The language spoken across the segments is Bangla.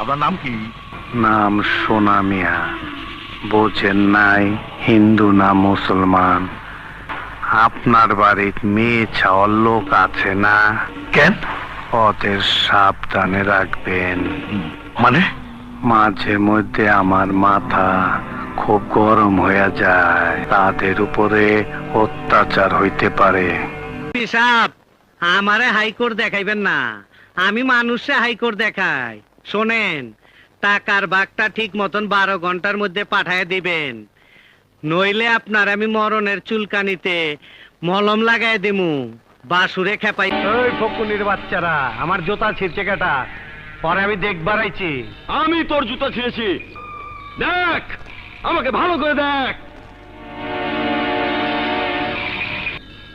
আপনার নাম কি? নাম সোনা মিয়া। বোঝেন নাই হিন্দু না মুসলমান। আপনার বাড়ির মেয়ে ছাওয়ার লোক আছে না? কেন? ওদের সাবধানে রাখবেন। মানে? মাঝে মধ্যে আমার মাথা খুব গরম হয়ে যায়। তাদের উপরে অত্যাচার হইতে পারে। আমারে হাইকোর্ট দেখাইবেন না। আমি মানুষে হাইকোর্ট দেখাই। শোনেন টাকার বাঘটা ঠিক মতন বারো ঘণ্টার মধ্যে পাঠায় দিবেন। নইলে আপনার আমি মরণের চুলকানিতে মলম লাগাই দিমু বাসুরে খেপাই ওই ফকুনির বাচ্চারা আমার জোতা ছিঁড়ছে কেটা। পরে আমি দেখবার আইছি। আমি তোর জুতো ছিঁড়েছি। দেখ আমাকে ভালো করে দেখ।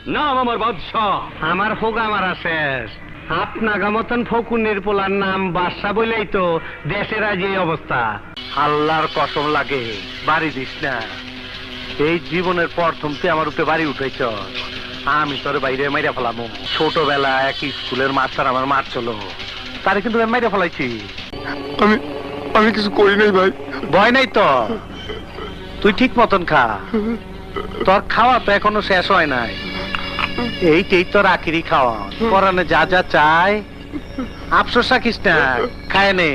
নাম আমার বাদশাহ। আমার ফোগা মারা শেষ। আপনাগা মতন ফকুনের পোলার নাম বাদশা বলেই তো দেশের আজ এই অবস্থা। আল্লাহর কসম লাগে বাড়ি দিস না। এই জীবনের প্রথম তুই আমার উপরে বাড়ি উঠেছ আমি তোর বাইরে মাইরা ফেলাম। ছোটবেলা এক স্কুলের মাস্টার আমার মার চলো। তারে কিন্তু মাইরা ফেলাইছি। আমি আমি কিছু করি নাই ভাই। ভয় নাই তো? তুই ঠিক মতন খা। তোর খাওয়া তো এখনও শেষ হয় নাই। এইটাই তোর আখিরি খাওয়া পরানে যা যা চায় আফসোস রাখিস না খায় নে।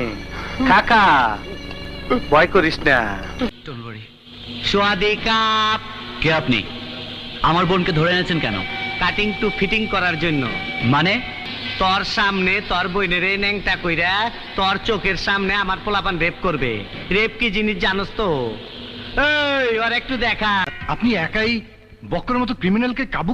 কাকা ভয় করিস না। সোয়াদি কাপ। কে আপনি? আমার বোনকে ধরে এনেছেন কেন? কাটিং টু ফিটিং করার জন্য। মানে? তোর সামনে তোর বইনের এই ন্যাংটা কইরা তোর চোখের সামনে আমার পোলাপান রেপ করবে। রেপ কি জিনিস জানোস তো? এই ওর একটু দেখা। আপনি একাই বক্রের মতো ক্রিমিনালকে কাবু